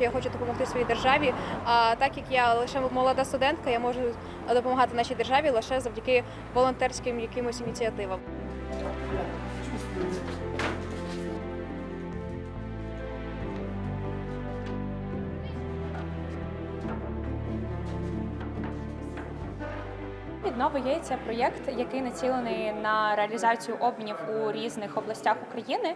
Я хочу допомогти своїй державі. А так як я лише молода студентка, я можу допомагати нашій державі лише завдяки волонтерським якимось ініціативам. Є це проєкт, який націлений на реалізацію обмінів у різних областях України.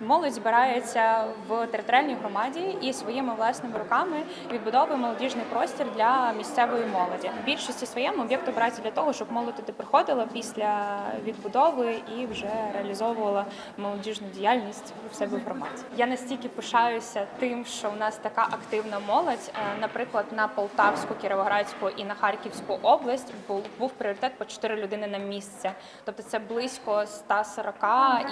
Молодь збирається в територіальній громаді і своїми власними руками відбудовує молодіжний простір для місцевої молоді. В більшості своєму об'єкт обирається для того, щоб молодь туди приходила після відбудови і вже реалізовувала молодіжну діяльність в себе в громаді. Я настільки пишаюся тим, що у нас така активна молодь. Е, Наприклад, на Полтавську, Кіровоградську і на Харківську область був, був пріоритет по 4 людини на місце. Тобто це близько 140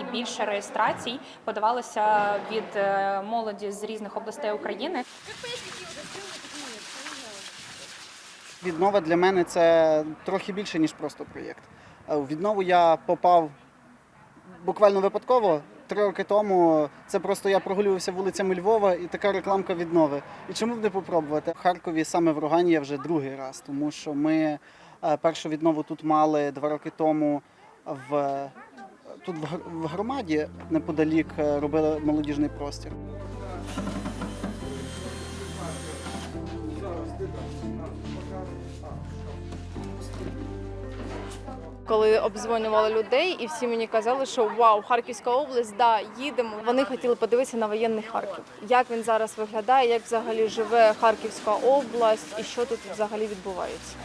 і більше реєстрацій подавалося від е, молоді з різних областей України. Віднова для мене це трохи більше, ніж просто проєкт. Е, У віднову я попав буквально випадково. Три роки тому це просто я прогулювався вулицями Львова і така рекламка віднови. І чому б не попробувати? В Харкові саме в Рогані я вже другий раз, тому що ми першу віднову тут мали два роки тому в тут в гр- громаді неподалік е, робили молодіжний простір. коли обдзвонювали людей, і всі мені казали, що вау, Харківська область, да, їдемо. Вони хотіли подивитися на воєнний Харків. Як він зараз виглядає, як взагалі живе Харківська область і що тут взагалі відбувається.